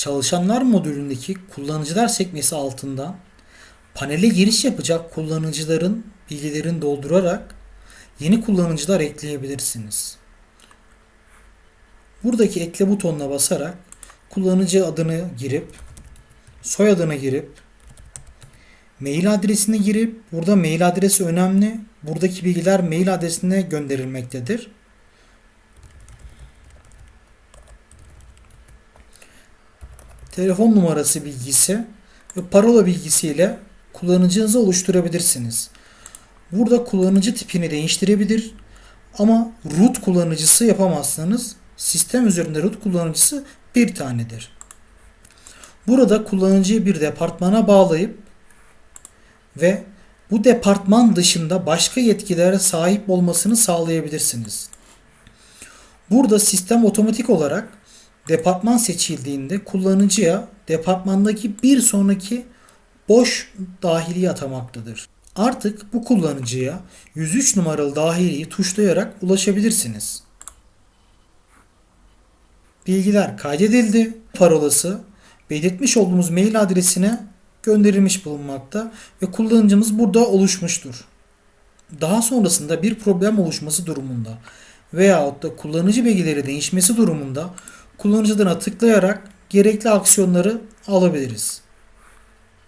Çalışanlar modülündeki kullanıcılar sekmesi altında panele giriş yapacak kullanıcıların bilgilerini doldurarak yeni kullanıcılar ekleyebilirsiniz. Buradaki ekle butonuna basarak kullanıcı adını girip soyadını girip mail adresini girip burada mail adresi önemli. Buradaki bilgiler mail adresine gönderilmektedir. Telefon numarası bilgisi ve parola bilgisiyle kullanıcınızı oluşturabilirsiniz. Burada kullanıcı tipini değiştirebilir ama root kullanıcısı yapamazsanız sistem üzerinde root kullanıcısı bir tanedir. Burada kullanıcıyı bir departmana bağlayıp ve bu departman dışında başka yetkilere sahip olmasını sağlayabilirsiniz. Burada sistem otomatik olarak departman seçildiğinde kullanıcıya departmandaki bir sonraki boş dahiliyi atamaktadır. Artık bu kullanıcıya 103 numaralı dahiliyi tuşlayarak ulaşabilirsiniz. Bilgiler kaydedildi. Parolası belirtmiş olduğumuz mail adresine gönderilmiş bulunmakta ve kullanıcımız burada oluşmuştur. Daha sonrasında bir problem oluşması durumunda veyahut da kullanıcı bilgileri değişmesi durumunda kullanıcı adına tıklayarak gerekli aksiyonları alabiliriz.